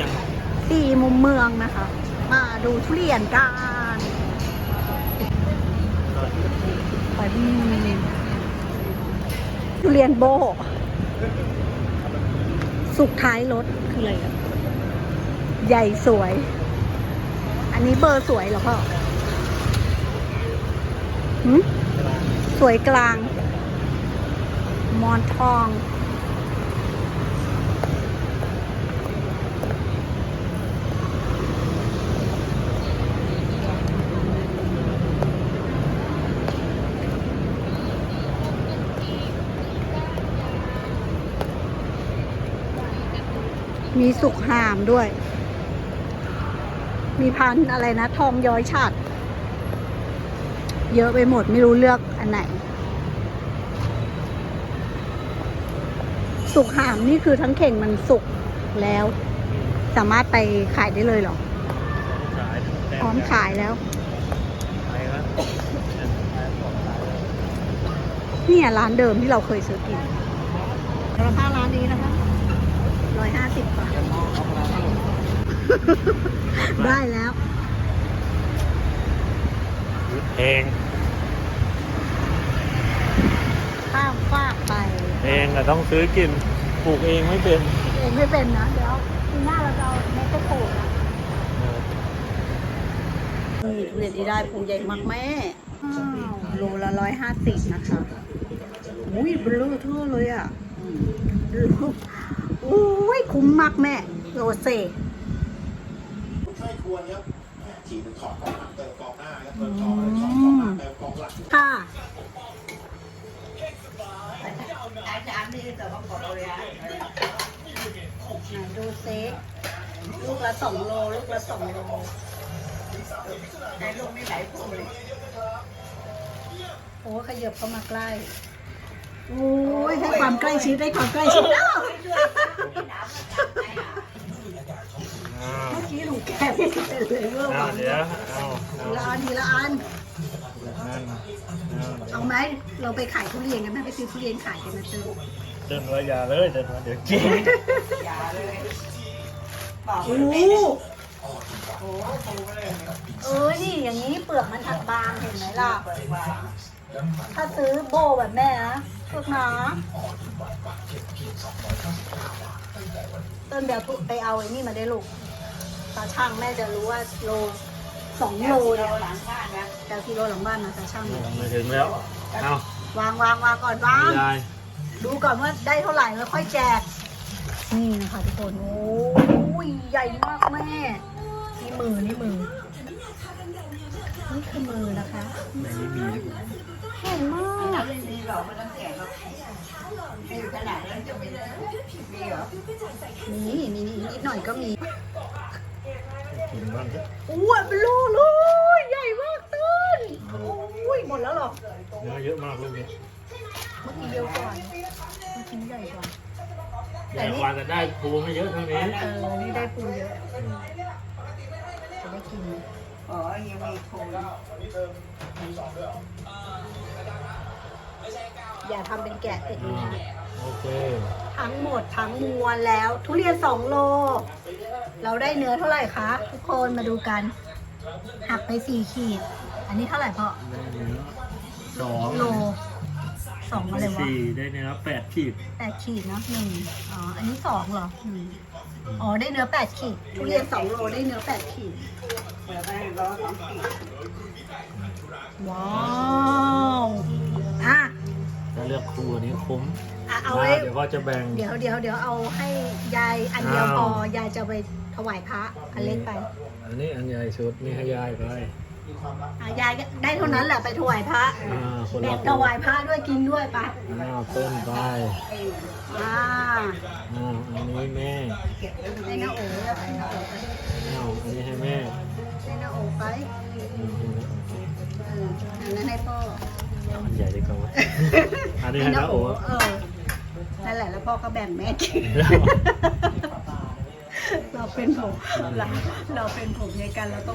ยังสี่มุมเมืองนะคะ มาดูทุเรียนกันไปดีทุเรียนโบ สุกท้ายรถคืออะไรใหญ่สวย อันนี้เบอร์สวยเหรอพ่อหืมสวยกลาง มอนทอง มีสุกหามด้วย มีพันธุ์อะไรนะ ทองย้อยฉัดเยอะไปหมดไม่รู้เลือกอันไหน สุกหามนี่คือทั้งเข่งมันสุกแล้ว สามารถไปขายได้เลยเหรอขายพร้อมขายแล้วขายครับเนี่ยร้านเดิมที่เราเคยซื้อกินราคาร้านนี้นะคะ ร้อยห้าสิบบาท ได้แล้วแพงข้ามฟากไปแพงอะต้องซื้อกินปลูกเองไม่เป็นเองไม่เป็นนะ เดี๋ยวปีหน้าเราจะเอาเม็ดไปปลูกนะนี่ทุเรียนที่ได้ปลูกใหญ่มากแม่อ้าวโลละร้อยห้าสิบนะคะอุ้ยเบลอเท่าเลยอะอืม อุ้ยคุ้มมากแม่โลเซไม่ควรครับฉีดเป็นขอบกองหลังเติมกองหน้าครับเติมกองแล้วขอบกองหน้าเติมกองหลังค่ะไหนดูซิลูกละสองโลลูกละสองโลได้ลูกไม่ไหลพูเลยโอ้ขยับเข้ามาใกล้ โอ้ยให้ความใกล้ชิดได้ความใกล้ชิดอ้าวเมื่อกี้หนูแกะไม่เป็นเลยเมื่อเอาวานเดี๋ยวเอาเอาทีละอันทีละอัน นั่นเอาไหมเราไปขายทุเรียนกันไหมไปซื้อทุเรียนขายกันนะเจ้าเดินระยาเลยเดินมาเดี๋ยวกินโอ้เออนี่อย่างนี้เปลือกมันถักบางเห็นไหมล่ะ ถ้าซื้อโบแบบแม่นะพวกหนาต้นเดี๋ยวไปเอาไอ้นี่มาได้ลูกตาช่างแม่จะรู้ว่าโลสองโลเนี่ยหลังบ้านนะแต่กิโลหลังบ้านนะตาช่างเนี่ยไม่ถึงแล้วเอาวางวางวางก่อนวางยายดูก่อนว่าได้เท่าไหร่แล้วค่อยแจก นี่นะคะทุกคนโอ้ยใหญ่มากแม่นี่มือนี่มือนี่คือมือนะคะไม่มีเห็นมากนี่มีนี่นิดหน่อยก็มีกินบ้างสิอ้วนเป็นโลเลยใหญ่มากต้นโอ้ยหมดแล้วเหรอเนื้อเยอะมากลูกนี้เมื่อกี้เดียวก่อนเมื่อกี้ใหญ่กว่าใหญ่กว่าแต่ได้ภูไม่เยอะเท่านี้เออนี่ได้ปูเยอะจะได้กินอ๋อยังมีโคม อย่าทำเป็นแกะติดมือโอเคทั้งหมดทั้งมวลแล้ว ทุเรียนสองโล เราได้เนื้อเท่าไหร่คะ ทุกคนมาดูกัน หักไปสี่ขีด อันนี้เท่าไหร่พ่อได้เนื้อสองโลสองอะไรวะสี่ได้เนื้อแปดขีดแปดขีดเนาะหนึ่งอ๋ออันนี้สองเหรอหนึ่งอ๋อได้เนื้อแปดขีดทุเรียนสองโลได้เนื้อแปดขีดเปิดได้ร้อยสองขีดว้าวอะถ้า เลือกครูอันนี้คุ้มอะเอาไว้เดี๋ยวก็จะแบ่ง เดี๋ยวเดี๋ยวเดี๋ยวเอาให้ยายอันเดียวอ้าวพอยายจะไปถวายพระอันเล็กไปอันนี้อันใหญ่สุดนี่ให้ยายไปอะยายก็ได้เท่านั้นแหละไปถวายพระอ่าคนแบ่ละงถวายพระด้วยกินด้วยไปอ่าเพิ่มไปอ่าอ่าอันนี้แม่ให้น้าโอ๋ให้น้าโอ๋ นนี้ให้น้าโอ้เออนั่นแหละแล้วพ่อก็แบ่งแม่กินแล้วเราเป็นผมเราเราเป็นผมในกันเราต้อง